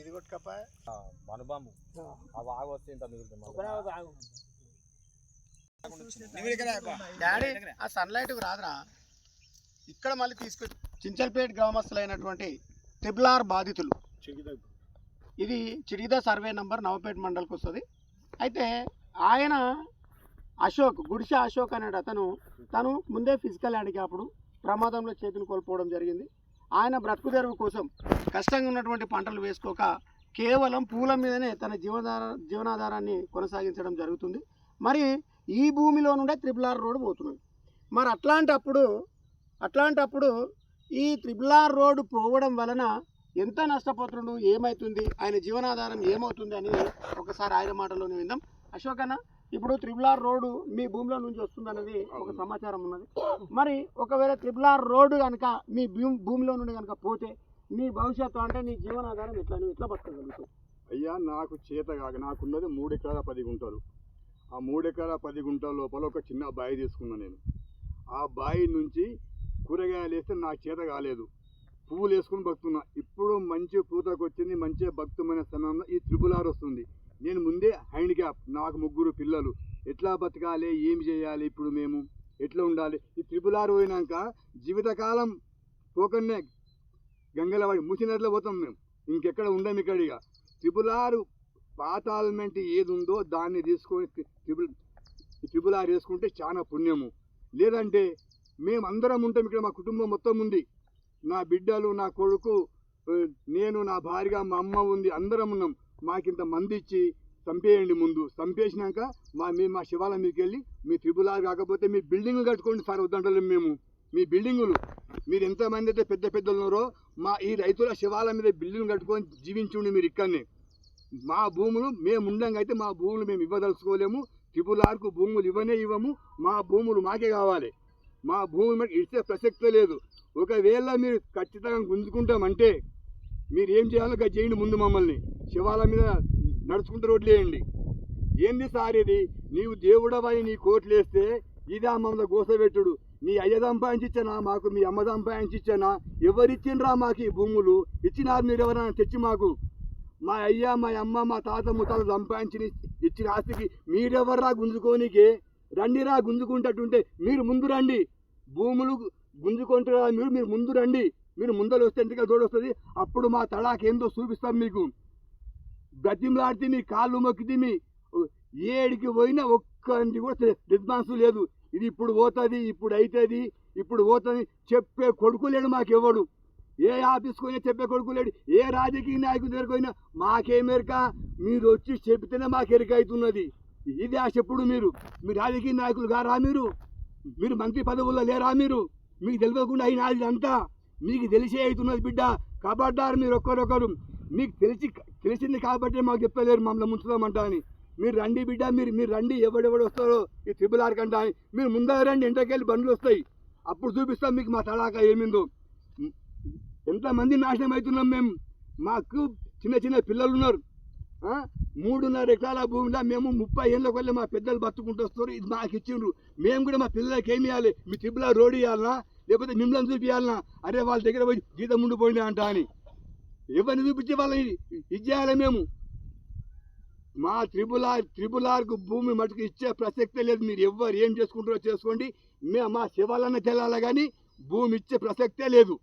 ఇది కొట్టుకప్ప. మనుబాంబు. ఆ. వాగు వస్తే ఇంత మిగులుతుంది డాడీ ఆ సన్లైట్ రాదురా. ఇక్కడ మళ్ళీ తీసుకొ చించల్పేట గ్రామస్తులైనటువంటి ట్రిబులార్ బాధితులు. ఇది చిడిద సర్వే నంబర్ నవపేట మండల్కి వస్తుంది. అయితే ఆయన అశోక్ గుడిసె అశోక్ అనే అతను తను ముందే ఫిజికల్ హ్యాండిక్యాప్డ్ ప్రమాదంలో చేతులు కోల్పోవడం జరిగింది. ఆయన బ్రతుకు తెరువు కోసం కష్టంగా ఉన్నటువంటి పంటలు వేసుకోక కేవలం పూల మీదనే తన జీవనాధార జీవనాధారాన్ని కొనసాగించడం జరుగుతుంది. మరి ఈ భూమిలో నుండే త్రిబుల్ ఆర్ రోడ్డు పోతున్నది. మరి అట్లాంటప్పుడు అట్లాంటప్పుడు ఈ త్రిబుల్ ఆర్ రోడ్డు పోవడం వలన ఎంత నష్టపోతుండు ఏమవుతుంది ఆయన జీవనాధారం ఏమవుతుంది అనేది ఒకసారి ఆయన మాటలోనే విందాం. అశోక్ ఇప్పుడు త్రిపుల్ ఆర్ రోడ్డు మీ భూమిలో నుంచి వస్తుంది అనేది ఒక సమాచారం ఉన్నది. మరి ఒకవేళ త్రిపుల్ ఆర్ రోడ్డు కనుక మీ భూమిలో నుండి కనుక పోతే మీ భవిష్యత్తు అంటే నీ జీవనాధారం ఎట్లా? నువ్వు ఎట్లా బతకగలుగుతావు? అయ్యా నాకు చేత కాక నాకున్నది మూడు ఎకరాల పది గుంటలు. ఆ మూడు ఎకరాల పది గుంటల లోపల ఒక చిన్న బావి తీసుకున్నా నేను. ఆ బావి నుంచి కూరగాయలు వేస్తే నాకు చేత కాలేదు. పువ్వులు వేసుకుని బతుకున్నా ఇప్పుడు మంచి పూతకు వచ్చింది మంచి భక్తమైన సమయంలో ఈ త్రిపుల్ ఆర్ వస్తుంది. నేను ముందే హ్యాండిక్యాప్ నాకు ముగ్గురు పిల్లలు. ఎట్లా బతకాలి? ఏం చేయాలి ఇప్పుడు మేము? ఎట్లా ఉండాలి? ఈ త్రిపుల్ ఆర్ పోయినాక జీవితకాలం పోకన్నే గంగలవాడి మూసినట్లో పోతాం మేము. ఇంకెక్కడ ఉండం ఇక్కడ ఇక. త్రిపుల్ ఆర్ పాతాల్మెంట్ ఏది ఉందో దాన్ని తీసుకొని ట్రిపుల్ త్రిపుల్ ఆర్ వేసుకుంటే చాలా పుణ్యము. లేదంటే మేము అందరం ఉంటాం ఇక్కడ మా కుటుంబం మొత్తం ఉంది. నా బిడ్డలు నా కొడుకు నేను నా భార్య మా అమ్మ ఉంది అందరం ఉన్నాం. మాకింత మంది ఇచ్చి చంపేయండి ముందు. చంపేసినాక మా మేము మా శివాలయం మీకు వెళ్ళి మీ ట్రిపుల్ ఆర్ కాకపోతే మీ బిల్డింగ్ కట్టుకోండి సార్ వద్దంటలేము మేము. మీ బిల్డింగులు. మీరు ఎంతమంది అయితే పెద్ద పెద్దలు ఉన్నారో మా ఈ రైతుల శివాల మీద బిల్డింగ్ కట్టుకొని జీవించుండి మీరు ఇక్కడనే. మా భూములు మేము ఉండంగా అయితే మా భూములు మేము ఇవ్వదలుచుకోలేము. ట్రిపుల్ ఆర్కు భూములు ఇవ్వనే ఇవ్వము. మా భూములు మాకే కావాలి. మా భూములు మీద ఇచ్చే ప్రసక్తే లేదు. ఒకవేళ మీరు ఖచ్చితంగా గుంజుకుంటామంటే మీరు ఏం చేయాలో అది చేయండి ముందు మమ్మల్ని. శివాల మీద నడుచుకుంటూ రోడ్లు వేయండి. ఏంది సార్ ఇది? నీవు దేవుడవై నీ కోట్లు వేస్తే ఇదా మమ్మల్ని గోసబెట్టుడు. నీ అయ్య సంపాదించిచ్చానా మాకు మీ అమ్మ సంపాదించిచ్చానా ఎవరిచ్చిండ్రా మాకు ఈ భూములు? ఇచ్చినారు మీరు ఎవరైనా తెచ్చి మాకు? మా అయ్య మా అమ్మ మా తాత ముత్తాలు సంపాదించి ఇచ్చిన ఆస్తికి మీరెవర్రా గుంజుకోనికి? రండిరా గుంజుకుంటట్టుంటే మీరు ముందు రండి. భూములు గుంజుకుంటారా మీరు? మీరు ముందు రండి. మీరు ముందర వస్తే ఎంతగా తోడొస్తుంది? అప్పుడు మా తడాకేందో చూపిస్తాం మీకు. బ్రతిమలాడితే కాళ్ళు మొక్కితే మీ ఏడికి పోయినా ఒక్కటి కూడా రెస్పాన్స్ లేదు. ఇది ఇప్పుడు పోతుంది ఇప్పుడు అవుతుంది ఇప్పుడు పోతుంది చెప్పే కొడుకు లేడు మాకెవ్వడు. ఏ ఆఫీస్కి పోయినా చెప్పే కొడుకు లేడు ఏ రాజకీయ నాయకుడి దగ్గరికి పోయినా మాకేమెరక మీరు వచ్చి చెబితేనే మాకు ఎరిక అవుతున్నది ఇది ఆ చెప్పుడు మీరు? మీరు రాజకీయ నాయకులు గారా మీరు? మీరు మంత్రి పదవుల్లో లేరా మీరు? మీకు తెలియకుండా అయినది అంతా మీకు తెలిసే అవుతున్నది బిడ్డ. కబడ్డారు మీరు ఒక్కరొకరు. మీకు తెలిసి తెలిసింది కాబట్టి మాకు చెప్పలేరు మమ్మల్ని ముంచుదామంటా అని. మీరు రండి బిడ్డ మీరు మీరు రండి ఎవడెవడు వస్తారో ఈ ట్రిపుల్ ఆర్ కంటా అని. మీరు ముందర రండి ఇంటకెళ్ళి బండ్లు వస్తాయి. అప్పుడు చూపిస్తాం మీకు మా తడాక ఏమిందో. ఎంతమంది నాశనం అవుతున్నాం మేము? మాకు చిన్న చిన్న పిల్లలు ఉన్నారు. మూడున్నర ఎకరాల భూమిలో మేము ముప్పై ఏళ్ళకి వెళ్ళి మా పెద్దలు బతుకుంటూ వస్తారు. ఇది మాకు ఇచ్చిండ్రు. మేము కూడా మా పిల్లలకి ఏమి ఇవ్వాలి? మీ ట్రిపుల్ ఆర్ రోడ్ ఇవ్వాలనా? లేకపోతే మిమ్మల్ని చూపించాలనా అరే వాళ్ళ దగ్గర పోయి జీతం ఉండిపోయినా అంట అని. ఎవరిని చూపించే వాళ్ళని ఇది చేయాలి మేము. మా త్రిబుల్ ఆర్ త్రిపుల్ ఆర్కు భూమి మటుకు ఇచ్చే ప్రసక్తే లేదు. మీరు ఎవ్వరు ఏం చేసుకుంటారో చేసుకోండి. మేము మా శివాలన్న తెలాలి కానీ భూమి ఇచ్చే ప్రసక్తే లేదు.